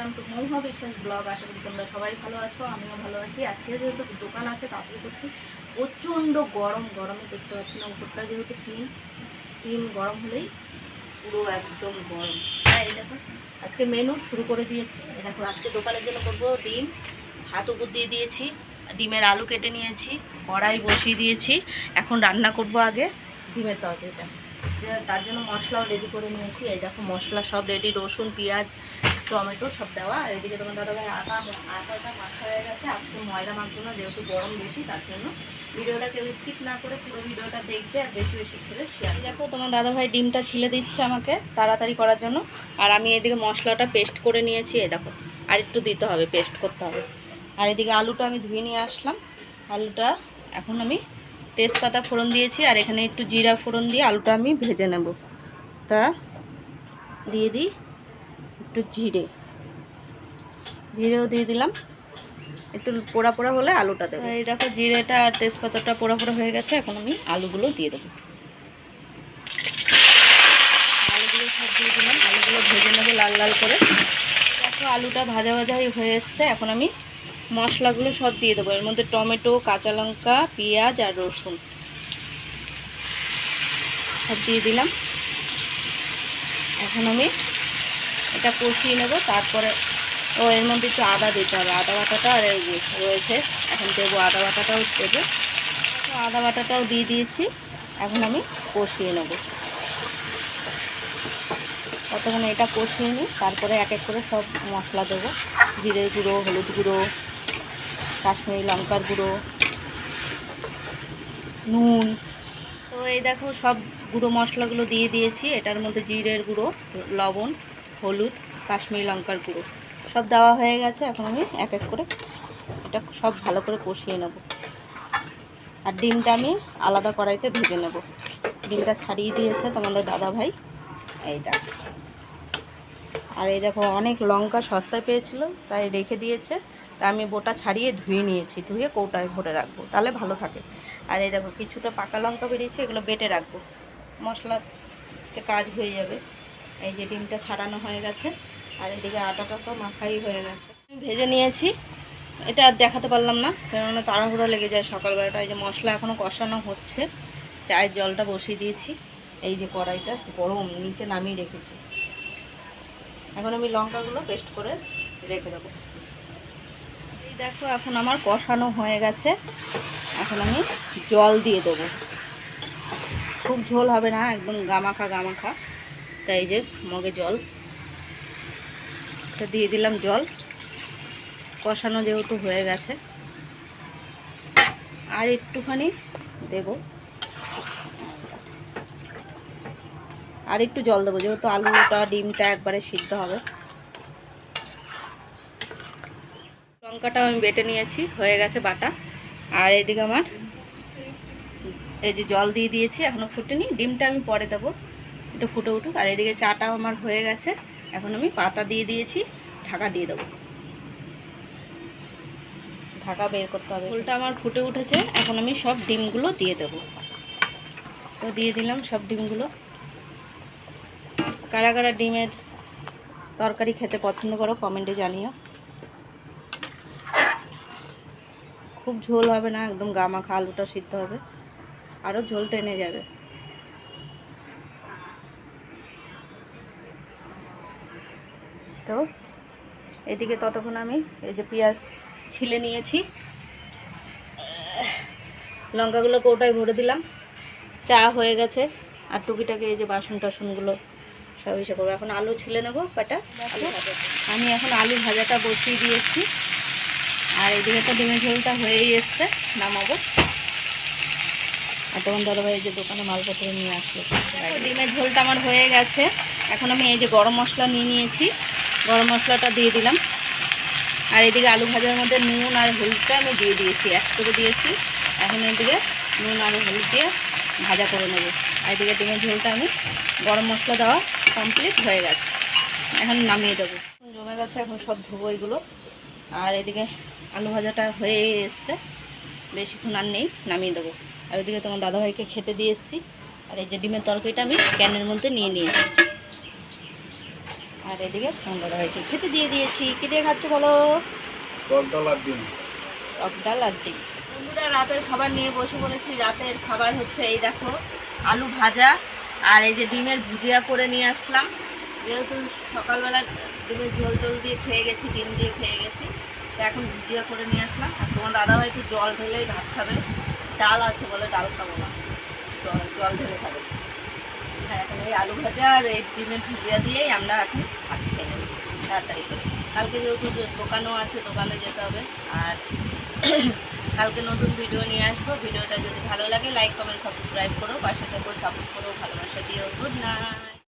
Welcome to Mahua বিশ্বাস blog আশা করি তোমরা সবাই ভালো আছো, আমিও ভালো আছি। আজকে যেহেতু দোকান আছে তাড়াতাড়ি করছি। প্রচণ্ড গরম গরমে দেখতে পাচ্ছি না, উপরটা যেহেতু টিন টিন গরম হলেই পুরো একদম গরম। হ্যাঁ এই দেখো, আজকে মেনু শুরু করে দিয়েছি। দেখো, আজকে দোকানের জন্য করব ডিম হাত উপর দিয়ে দিয়েছি, ডিমের আলু কেটে নিয়েছি, কড়াই বসিয়ে দিয়েছি। এখন রান্না করব আগে ডিমের তরকারিটা। তার জন্য মশলাও রেডি করে নিয়েছি। এই দেখো মশলা সব রেডি রসুন, পেঁয়াজ, টমেটো সব দেওয়া। আর এদিকে তোমার দাদাভাই আটা, আটাটা মাখা হয়ে গেছে। আজকে ময়দা মাখবো না, যেহেতু গরম বেশি, তার জন্য ভিডিওটা কেউ স্কিপ না করে পুরো ভিডিওটা দেখবে আর বেশি বেশি করে শেয়ার দেখো, তোমার দাদাভাই ডিমটা ছিলে দিচ্ছে আমাকে তাড়াতাড়ি করার জন্য। আর আমি এদিকে মশলাটা পেস্ট করে নিয়েছি, এই দেখো। আর একটু দিতে হবে পেস্ট করতে হবে। আর এদিকে আলুটা আমি ধুয়ে নিয়ে আসলাম। আলুটা এখন আমি তেজপাতা ফোড়ন দিয়েছি আর এখানে একটু জিরা ফোড়ন দিয়ে আলুটা আমি ভেজে নেব। তা দিয়ে দিই একটু জিরে। জিরেও দিয়ে দিলাম। একটু পোড়া পোড়া হলে আলুটা দেবো। এই দেখো জিরেটা আর তেজপাতাটা পোড়া পোড়া হয়ে গেছে, এখন আমি আলুগুলো দিয়ে দেবো। আলুগুলো সব দিয়ে দিলাম, আলুগুলো ভেজে নেব লাল লাল করে। দেখো আলুটা ভাজা ভাজাই হয়ে এসছে, এখন আমি মশলাগুলো সব দিয়ে দেবো। এর মধ্যে টমেটো, কাঁচা লঙ্কা, পেঁয়াজ আর রসুন। সব দিয়ে দিলাম। এখন আমি এটা কষিয়ে নেব। তারপরে ও, এর মধ্যে একটু আদা দিতে হবে। আদা বাটাটা আর রয়েছে। এখন দেবো আদা বাটাটাও দেবো। তো আদা বাটাটাও দিয়ে দিয়েছি। এখন আমি কষিয়ে নেব। ততক্ষণ এটা কষিয়ে নিই, তারপরে এক এক করে সব মশলা দেবো। জিরের গুঁড়ো, হলুদ গুঁড়ো কাশ্মীরি লঙ্কার গুঁড়ো, নুন। তো এই দেখো সব গুঁড়ো মশলাগুলো দিয়ে দিয়েছি। এটার মধ্যে জিরের গুঁড়ো, লবণ, হলুদ, কাশ্মীরি লঙ্কার গুঁড়ো। সব দেওয়া হয়ে গেছে। এখন আমি এক এক করে এটা সব ভালো করে কষিয়ে নেব। আর ডিমটা আমি আলাদা কড়াইতে ভেজে নেব। ডিমটা ছাড়িয়ে দিয়েছে তোমাদের দাদা ভাই এইটা আর এই দেখো অনেক লঙ্কা সস্তায় পেয়েছিল, তাই রেখে দিয়েছে। তা আমি বোটা ছাড়িয়ে ধুয়ে নিয়েছি, ধুয়ে কৌটায় ভরে রাখব, তাহলে ভালো থাকে। আর এই দেখো কিছুটা পাকা লঙ্কা বেরিয়েছে, এগুলো বেটে রাখব। মশলাতে কাজ হয়ে যাবে। এই যে ডিমটা ছাড়ানো হয়ে গেছে, আর এদিকে আটাটা তো মাখাই হয়ে গেছে। ভেজে নিয়েছি, এটা আর দেখাতে পারলাম না, কেননা তাড়াহুড়ো লেগে যায় সকালবেলাটা এই যে মশলা এখনও কষানো হচ্ছে, চায়ের জলটা বসিয়ে দিয়েছি। এই যে কড়াইটা গরম, নিচে নামিয়ে রেখেছি। এখন আমি লঙ্কাগুলো পেস্ট করে রেখে দেবো। দেখো, এখন আমার কষানো হয়ে গেছে। এখন আমি জল দিয়ে দেবো। খুব ঝোল হবে না, একদম গামাখা গামাখা। তাই যে মগে জল। এটা দিয়ে দিলাম জল। কষানো যেহেতু হয়ে গেছে। আর একটুখানি দেব। আর একটু জল দেবো, যেহেতু আলুটা, ডিমটা একবারে সিদ্ধ হবে। লঙ্কাটাও আমি বেটে নিয়েছি, হয়ে গেছে বাটা। আর এদিকে আমার এই যে জল দিয়ে দিয়েছি এখনও ফুটেনি। ডিমটা আমি পরে দেবো একটু ফুটে উঠুক। আর এদিকে চাটাও আমার হয়ে গেছে, এখন আমি পাতা দিয়ে দিয়েছি, ঢাকা দিয়ে দেবো। ঢাকা বের করতে হবে। ফুলটা আমার ফুটে উঠেছে, এখন আমি সব ডিমগুলো দিয়ে দেবো। তো দিয়ে দিলাম সব ডিমগুলো। কারা কারা ডিমের তরকারি খেতে পছন্দ করো, কমেন্টে জানিও। খুব ঝোল হবে না একদম গামাখা আলুটা সিদ্ধ হবে। আরও ঝোল টেনে যাবে। তো এদিকে ততক্ষণ আমি এই যে পেঁয়াজ ছিলে নিয়েছি। লঙ্কাগুলো কৌটায় ভরে দিলাম। চা হয়ে গেছে। আর টুকিটাকে এই যে বাসন টাসনগুলো সব ইসে করব। এখন আলু ছিলে নেব কটা আমি এখন আলু ভাজাটা বসিয়ে দিয়েছি। আর এদিকে তো ডিমের ঝোলটা হয়েই এসছে, নামাবো। আর তখন দাদাভাই এই যে দোকানে মালপত্র নিয়ে আসলো। ডিমের ঝোলটা আমার হয়ে গেছে। এখন আমি এই যে গরম মশলা নিয়ে নিয়েছি। গরম মশলাটা দিয়ে দিলাম। আর এদিকে আলু ভাজার মধ্যে নুন আর হলুদটা আমি দিয়ে দিয়েছি, এক করে দিয়েছি। এখন এদিকে নুন আর হলুদ দিয়ে ভাজা করে নেব। আর এদিকে ডিমের ঝোলটা আমি গরম মশলা দেওয়া কমপ্লিট হয়ে গেছে। এখন নামিয়ে দেবো। জমে গেছে এখন সব ধোবো এগুলো। আর এদিকে আলু ভাজাটা হয়ে এসছে। বেশিক্ষণ আর নেই নামিয়ে দেবো। আর ওইদিকে তোমার দাদাভাইকে খেতে দিয়ে এসেছি। আর এই যে ডিমের তরকারিটা আমি ক্যানের মধ্যে নিয়ে নিয়েছি। আর এদিকে তোমার দাদাভাইকে খেতে দিয়ে দিয়েছি। কি দিয়ে খাচ্ছ বলো? টক ডাল আর ডিম। টক ডাল আর ডিম। বন্ধুরা রাতের খাবার নিয়ে বসে পড়েছি। রাতের খাবার হচ্ছে এই দেখো আলু ভাজা আর এই যে ডিমের ভুজিয়া করে নিয়ে আসলাম। যেহেতু সকালবেলা ডিমের ঝোল টোল দিয়ে খেয়ে গেছি ডিম দিয়ে খেয়ে গেছি। তা এখন ভুজিয়া করে নিয়ে আসলাম। আর তোমার দাদা তো জল ঢেলেই ভাত খাবে। ডাল আছে বলে ডাল খাব না। জল ঢেলে খাবে। হ্যাঁ এখন এই আলু ভাজা আর এই ডিমের ভুজিয়া দিয়েই আমরা এখন ভাত খেয়ে নেব। তাড়াতাড়ি করে। কালকে যেহেতু দোকানও আছে, দোকানে যেতে হবে। আর কালকে নতুন ভিডিও নিয়ে আসব। ভিডিওটা যদি ভালো লাগে লাইক কমেন্ট সাবস্ক্রাইব করো। পাশে থেকো সাপোর্ট করো। ভালোবাসা দিও। Good night